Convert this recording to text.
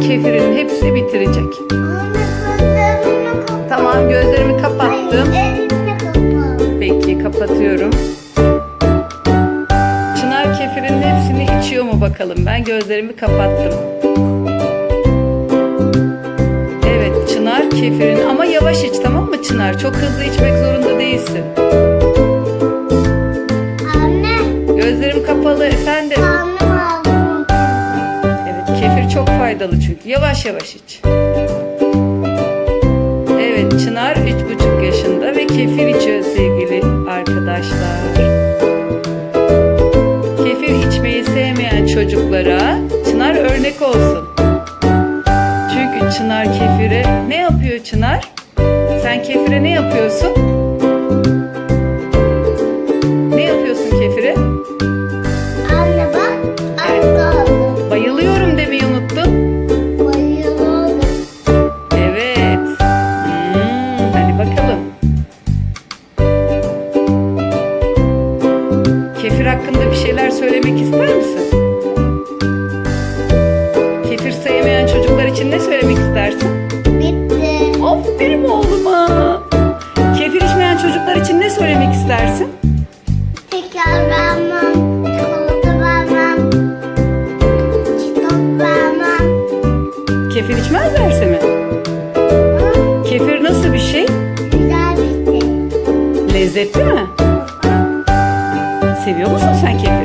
kefirin hepsini bitirecek. Anne. Tamam gözlerimi kapattım. Peki kapatıyorum. Çınar kefirin hepsini içiyor mu bakalım. Ben gözlerimi kapattım. Evet Çınar kefirin ama yavaş iç tamam mı Çınar? Çok hızlı içmek zorunda değilsin. Anne. Gözlerim kapalı efendim. Karnım faydalı çünkü. Yavaş yavaş iç. Evet Çınar 3,5 yaşında ve kefir içiyor sevgili arkadaşlar. Kefir içmeyi sevmeyen çocuklara Çınar örnek olsun. Çünkü Çınar kefire ne yapıyor Çınar? Sen kefire ne yapıyorsun? Kefir hakkında bir şeyler söylemek ister misin? Kefir sevmeyen çocuklar için ne söylemek istersin? Bitti. Aferin oğluma. Kefir içmeyen çocuklar için ne söylemek istersin? Tekrar vermem. Çikolata vermem. Çikolata vermem. Kefir içmezlerse mi? Kefir nasıl bir şey? Güzel bir şey. Lezzetli mi? Seviyor musun sen kefiri?